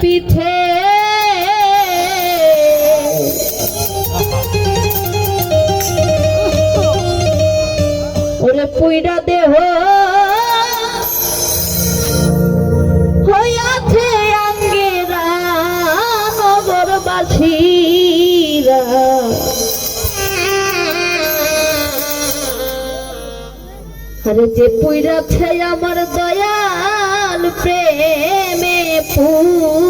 পিঠে। ওরে পুইরা দেহ হইয়াছে আঙ্গেরা নগরবাসীরা। আরে যে পুইরাছে আমার দয়াল প্রেমে পুরা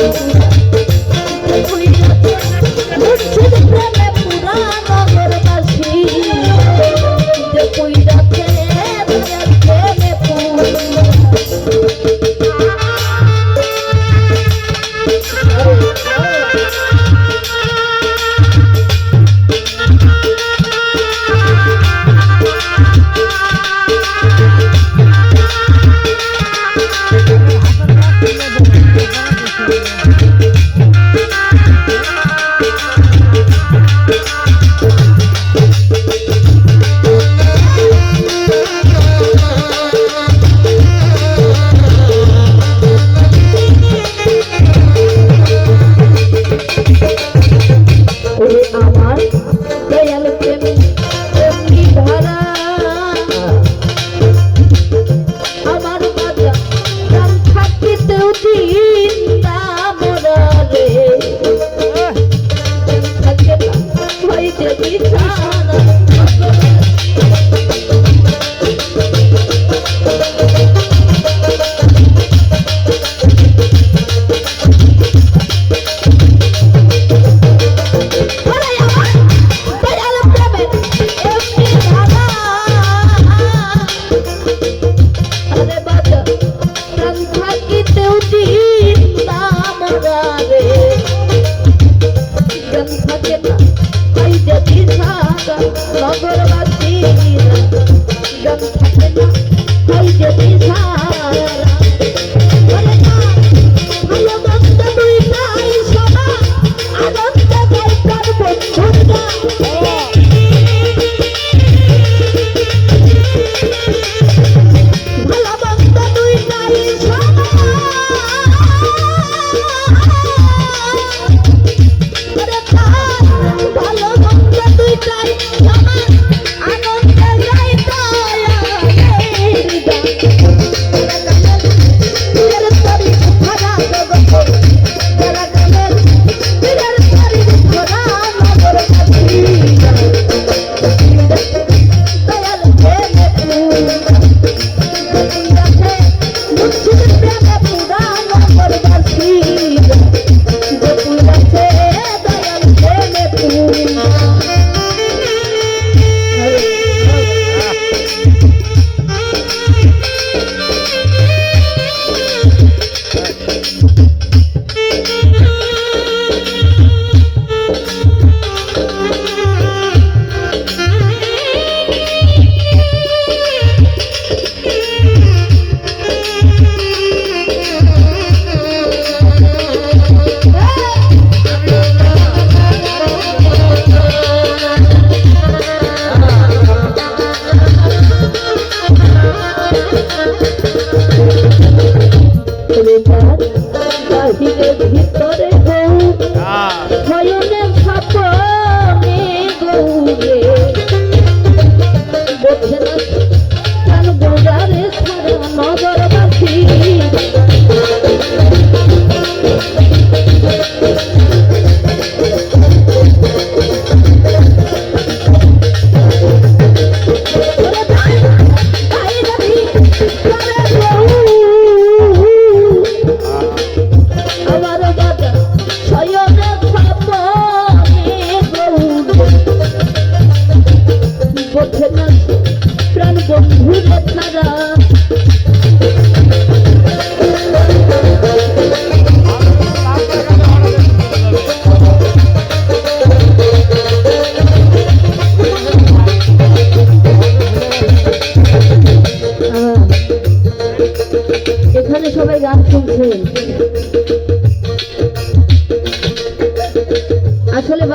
Thank you. Oh!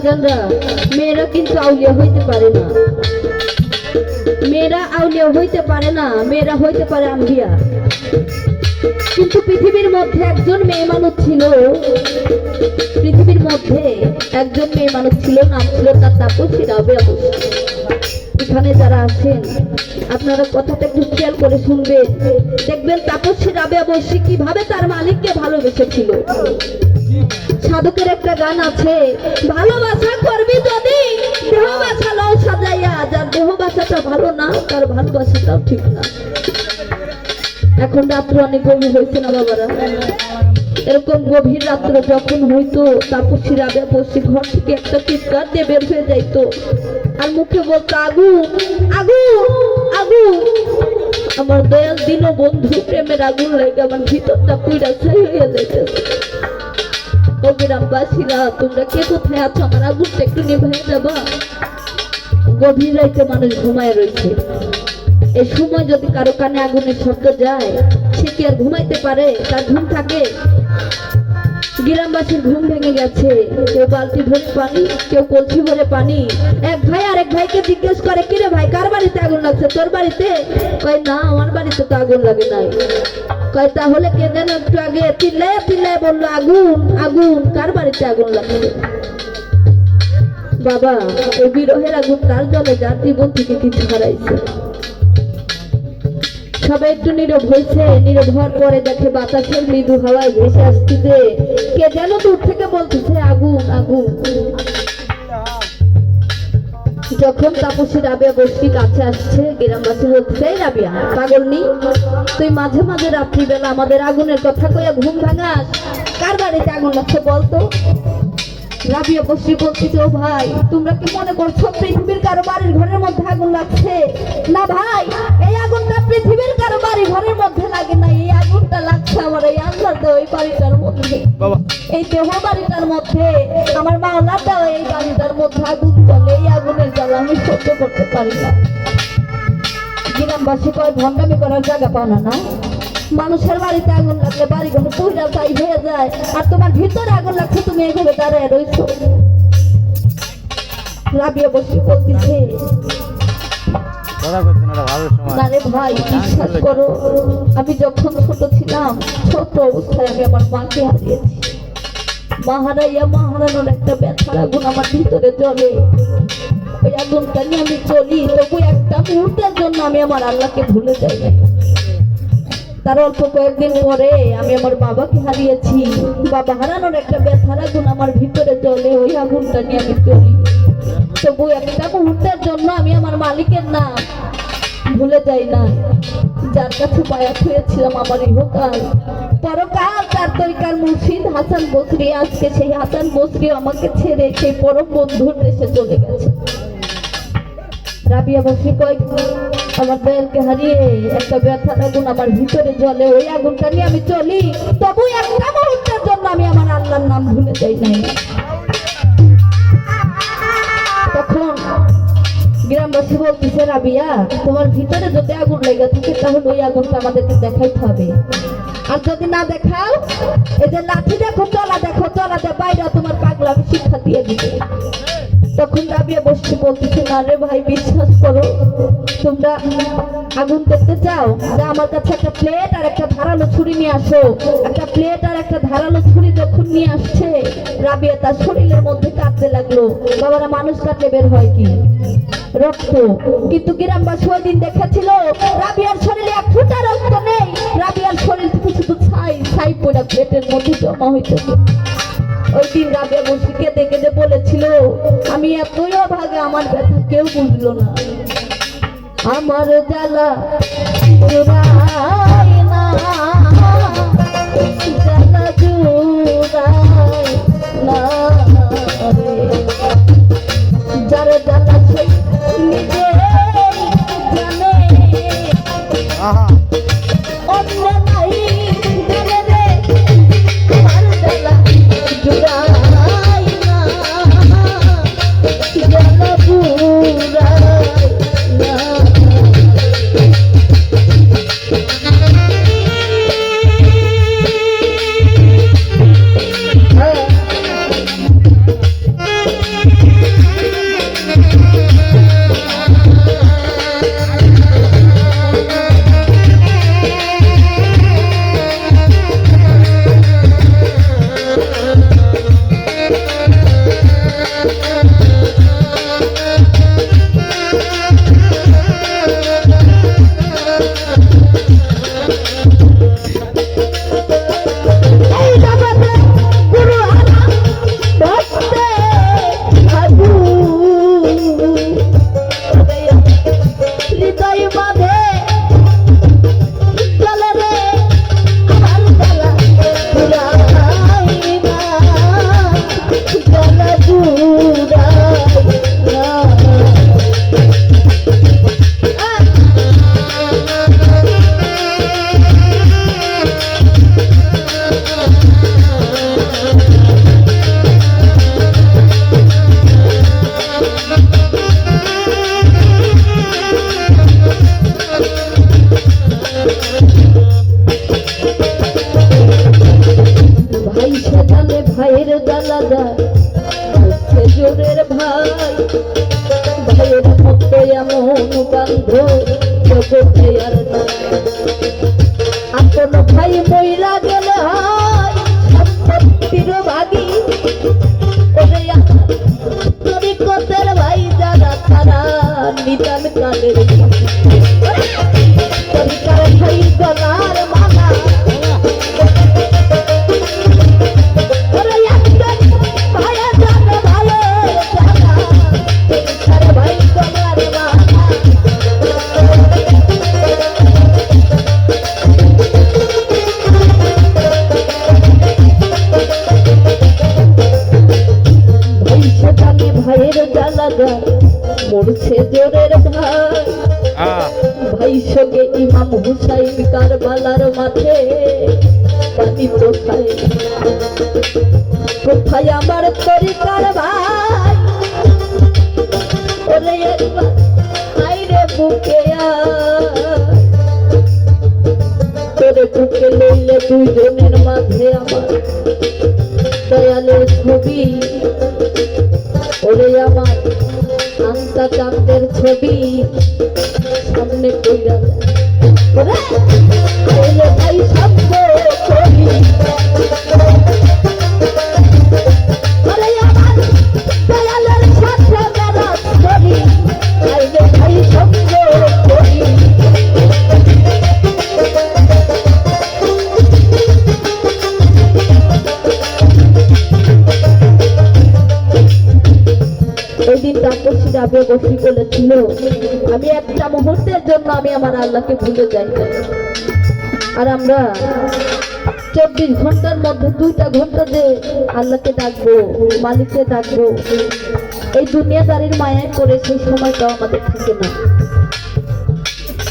বাজানরা, মেয়েরা কিন্তু আউলিয়া হইতে পারে না। মেয়েরা আউলিয়া হইতে পারে না, মেয়েরা হইতে পারে আম্বিয়া। কিন্তু পৃথিবীর মধ্যে একজন মেয়ে মানুষ ছিল, পৃথিবীর মধ্যে একজন মেয়ে মানুষ ছিল, নাম ছিল তার তাপসী রাবে এখানে যারা আছেন, আপনারা কথাটা একটু খেয়াল করে শুনবেন। দেখবেন তাপসী রাবে বসি কীভাবে তার মালিককে ভালোবেসেছিল। সাধকের একটা গান আছে, ভালোবাসা করবি যদি দেহ বাসা লও সাজাইয়া। যার দেহ বাসাটা ভালো না, তার ভালোবাসাটাও ঠিক না। এখন রাত্র অনেক গভীর হয়েছে না বাবারা? এরকম গভীর রাত্র যখন হইতো তাপসী রাবে বসে ঘর থেকে একটা চিৎকার দিয়ে বের হয়ে যাইতো। আর মুখে বলতো আগুন আগুন আগুন আমার দয়াল দিন বন্ধু প্রেমের আগুন লেগে আমার ভিতরটা পুইরা ছাই হয়ে যাইতেছে। গ্রামবাসীরা তোমরা কে কোথায় আছো? আমার আগুনটা একটু নিভাই গভীর রাইতে মানুষ ঘুমায় রয়েছে। এই সময় যদি কারও কানে আগুনের শব্দ যায়, সে কি আর ঘুমাইতে পারে? তার ঘুম থাকে? গ্রামবাসীর ঘুম ভেঙে গেছে। কেউ বালতি ভরে পানি, কেউ কলসি ভরে পানি। এক ভাই আরেক ভাইকে জিজ্ঞেস করে, কিরে ভাই, কার বাড়িতে আগুন লাগছে? তোর বাড়িতে? কয়, না, আমার বাড়িতে তো আগুন লাগে নাই। কয়, তাহলে কে যেন একটু আগে চিল্লায় চিল্লায় বলল, আগুন আগুন, কার বাড়িতে আগুন লাগছে বাবা এই বিরহের আগুন তার জলে? যার জীবন থেকে কিছু হারাইছে। সবাই একটু নীরব হয়েছে। নীরব হওয়ার পরে দেখে বাতাসের মৃদু হাওয়ায় ভেসে আসতেছে কে যেন দূর থেকে বলতেছে, আগুন আগুন। যখন তাপসী রাবিয়া গোষ্ঠী কাছে আসছে, গ্রামবাসী বলছে "এই রাবিয়া, পাগল নি তুই মাঝে মাঝে রাত্রিবেলা আমাদের আগুনের কথা কইয়া ঘুম ভাঙাস। কার বাড়িতে আগুন লাগছে বলতো? রাবিয়া বসরি বলতেছে ও ভাই তোমরা কি মনে করছ পৃথিবীর কারও বাড়ির ঘরের মধ্যে আগুন লাগছে? না ভাই এই আগুনটা পৃথিবীর কারও বাড়ি ঘরের মধ্যে লাগে না এই আগুনটা লাগছে আমার এই আন্দার ওই বাড়িটার মধ্যে। এই দেহ বাড়িটার মধ্যে আমার মাওলাটা এই বাড়িটার মধ্যে আগুন চলে এই আগুনের জ্বালা আমি সহ্য করতে পারি না। গ্রামবাসী কয় ভণ্ডামি করার জায়গা পাও না না? মানুষের বাড়িতে আগুন লাগলে বাড়ি ঘরে পুরা তাই হয়ে যায়। আর তোমার ভিতরে আগুন লাগছে তুমি এভাবে দাঁড়ায় রয়েছো। রাবিয়া বসে বলতেছে ভাই বিশ্বাস করো আমি যখন ছোট ছিলাম ছোট অবস্থায় আমি আমার মাকে হারিয়েছি। মা হারাইয়া মা হারানোর একটা ব্যথার আগুন আমার ভিতরে জ্বলে। ওই আগুনটা নিয়ে আমি চলি তবু একটা মুহূর্তের জন্য আমি আমার আল্লাহকে ভুলে যাই তার অল্প কয়েকদিন পরে আমি আমার বাবাকে হারিয়েছি। বাবা হারানোর একটা ব্যথার আগুন আমার ভিতরে চলে ওই আগুনটা নিয়ে আমি চলি তবু একটা মুহূর্তের জন্য আমি আমার মালিকের নাম ভুলে যাই না। যার কাছে পায়া হয়েছিলাম আমার ইহকাল। পরকাল তার তরিকার মুর্শিদ হাসান বসরি, আজকে সেই হাসান বসরি আমাকে ছেড়ে সেই পরম বন্ধুর দেশে চলে গেছে। রাবিয়া বসরি কয়েক আমার দয়ালকে হারিয়ে একটা ব্যথার আগুন আমার ভিতরে জ্বলে, ওই আগুনটা নিয়ে আমি চলি। তবু একটা মুহূর্তের জন্য আমি আমার আল্লাহর নাম ভুলে যাই নাই। তখন গ্রামবাসী বলতেছে, রাবিয়া, তোমার ভিতরে যদি আগুন লেগে থাকে, তাহলে ওই আগুনটা আমাদেরকে দেখাইতে হবে। আর যদি না দেখাও লাঠি দেখো চলা দেখো বাইরে তোমার পাগলা আমি শিক্ষা দিয়ে দিবে। তখন রাবিয়া বসছে, বলতেছে, না রে ভাই, বিশ্বাস করো, তোমরা আগুন দেখতে চাও? যে আমার কাছে একটা প্লেট আর একটা ধারালো ছুরি নিয়ে আসো। একটা প্লেট আর একটা ধারালো ছুরি যখন নিয়ে আসছে, রাবিয়া তার শরীরের মধ্যে কাঁদতে লাগল। বাবারা, মানুষ কাটলে বের হয় কি? রক্ত। কিন্তু গ্রামবাসী ওই দিন দেখেছিল, রাবিয়ার শরীরে এক ফুটা রক্ত নেই। রাবিয়ার শরীর শুধু ছাই ছাই পড়া পেটের মধ্যে জমা হইতেছে। ওই দিন রাবিয়া বসে কেঁদে কেঁদে বলেছিল, আমি এতই অভাগে, আমার ব্যথা কেউ বুঝল না। আমার জ্বালা যাবে বসি বলেছিল আমি একটা মুহূর্তের জন্য আমি আমার আল্লাহকে ভুলে যাই আর আমরা চব্বিশ ঘণ্টার মধ্যে দুইটা ঘণ্টা যে আল্লাহকে ডাকবো, মালিককে ডাকবো, এই দুনিয়াদারির মায়ায় করে সেই সময়টাও আমাদের থাকে না।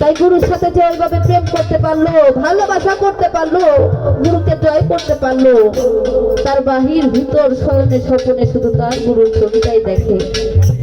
তাই গুরুর সাথে যে ওইভাবে প্রেম করতে পারল, ভালোবাসা করতে পারল, গুরুকে জয় করতে পারল, তার বাহির ভিতর স্মরণে স্বপনে শুধু তার গুরুর ছবিটাই দেখে।